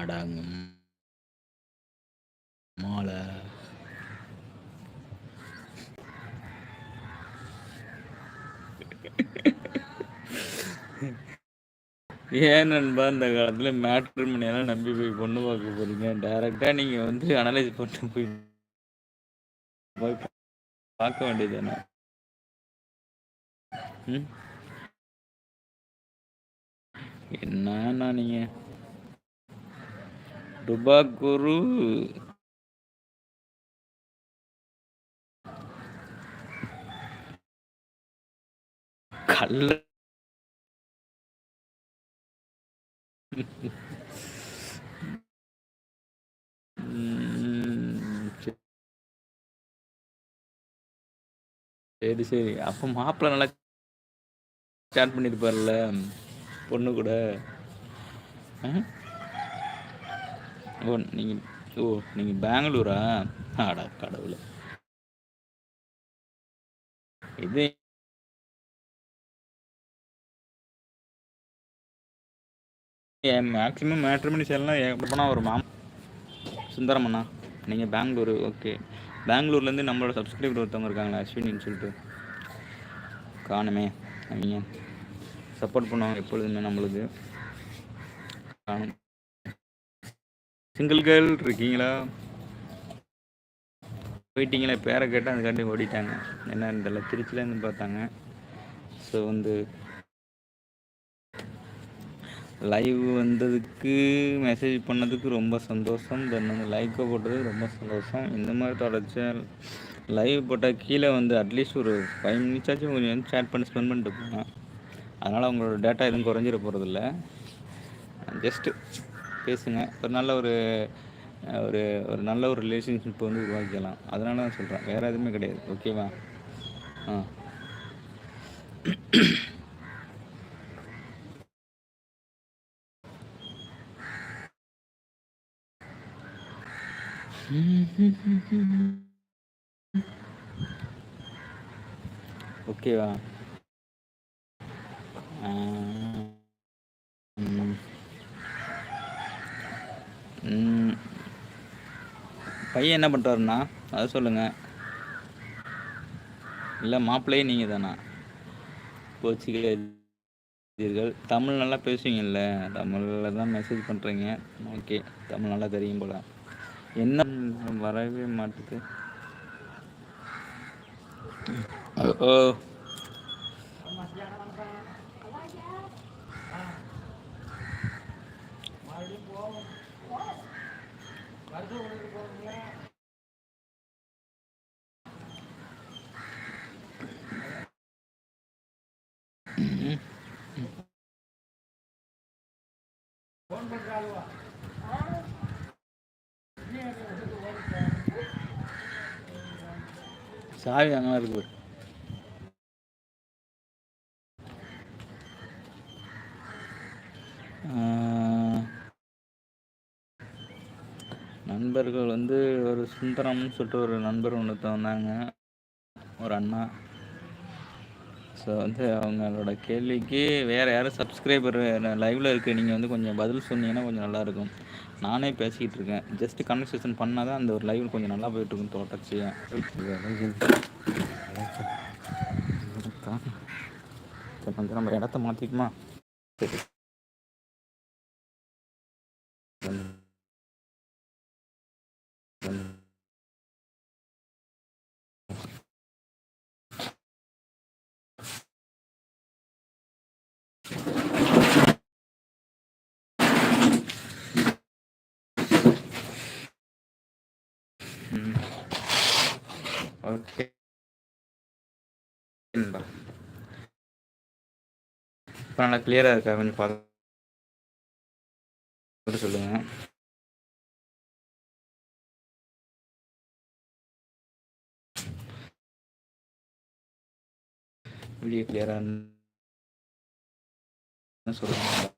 அடாங்க மாலை. ஏன் நண்பா இந்த காலத்துல மேட்ரிமோனியெல்லாம் நம்பி போய் பொண்ணு பார்க்க போறீங்க? டைரக்டா நீங்க வந்து அனலைஸ் பண்ணி போய் போய் பார்க்க வேண்டியது என்ன என்னண்ணா நீங்க? டுபாக்குரு கல்ல hmm, சரி சரி. அப்போ மாப்பிள்ளை நல்லா சேட் பண்ணியிருப்பார்ல பொண்ணு கூட. ஆ? ஓ நீங்கள் ஓ நீங்கள் பெங்களூரா? ஆடா கடவுளை. இது மேக்ஸிமம் மேட்ரிமனி எல்லாம் எப்போனா ஒரு மாம் சுந்தரம் அண்ணா. நீங்கள் பெங்களூரு ஓகே பெங்களூர்லேருந்து நம்மளோட சப்ஸ்கிரைபர் ஒருத்தவங்க இருக்காங்களா அஸ்வினின்னு சொல்லிட்டு. காணுமே அவங்க. சப்போர்ட் பண்ணுவாங்க எப்பொழுதுமே நம்மளுக்கு. காணும். சிங்கிள் கேர்ள் இருக்கீங்களா? போயிட்டீங்களா பேரை கேட்டால் அதுக்காண்டி ஓடிட்டாங்க. என்ன தெரியல திருச்சியிலேருந்து பார்த்தாங்க. ஸோ வந்து லைவ் வந்ததுக்கு மெசேஜ் பண்ணதுக்கு ரொம்ப சந்தோஷம். தென் வந்து லைக்கை போட்டதுக்கு ரொம்ப சந்தோஷம். இந்த மாதிரி தொடர்ச்சியாக லைவ் போட்டால் கீழே வந்து அட்லீஸ்ட் ஒரு ஃபைவ் மினிட்ஸாச்சும் கொஞ்சம் வந்து சேட் பண்ணி ஸ்பெண்ட் பண்ணிட்டு போனேன் அதனால் அவங்களோட டேட்டா எதுவும் குறைஞ்சிட போகிறதில்ல ஜஸ்ட்டு பேசுங்க. ஒரு நல்ல ஒரு ஒரு ஒரு நல்ல ஒரு ரிலேஷன்ஷிப் வந்து உருவாக்கிக்கலாம். அதனால தான் சொல்கிறேன் வேறு எதுவுமே கிடையாது. ஓகேவா ஆ. ஓகேவா ஆ, ம். பையன் என்ன பண்ணுறாருண்ணா அதை சொல்லுங்கள் இல்லை மாப்பிள்ளையே நீங்கள் தானா? கோச்சிக்கிறீர்கள் தமிழ் நல்லா பேசுவீங்கல்ல? தமிழில் தான் மெசேஜ் பண்ணுறீங்க ஓகே தமிழ் நல்லா தெரியும் போல. என்ன வரவே மாட்டுது. ஓ சாவி அங்கே இருக்கு நண்பர்கள் வந்து ஒரு சுந்தரம்னு சொல்லிட்டு ஒரு நண்பர் ஒன்று தந்தாங்க. ஒரு அண்ணா. ஸோ வந்து அவங்களோட கேள்விக்கு வேறு யாரும் சப்ஸ்கிரைபர் லைவில் இருக்க நீங்கள் வந்து கொஞ்சம் பதில் சொன்னீங்கன்னா கொஞ்சம் நல்லாயிருக்கும் நானே பேசிக்கிட்டு இருக்கேன். ஜஸ்ட் கன்வர்சேஷன் பண்ணால் தான் அந்த ஒரு லைவ் கொஞ்சம் நல்லா போயிட்டுருக்கும் தொடர்ச்சியாக சரி கொஞ்சம் நம்ம இடத்த மாற்றிக்குமா சரி. ம் ஓகே. இப்போ நல்லா கிளியராக இருக்கா? கொஞ்சம் பார்த்து சொல்லுங்கள் வீடியோ கிளியராக சொல்லுங்கள்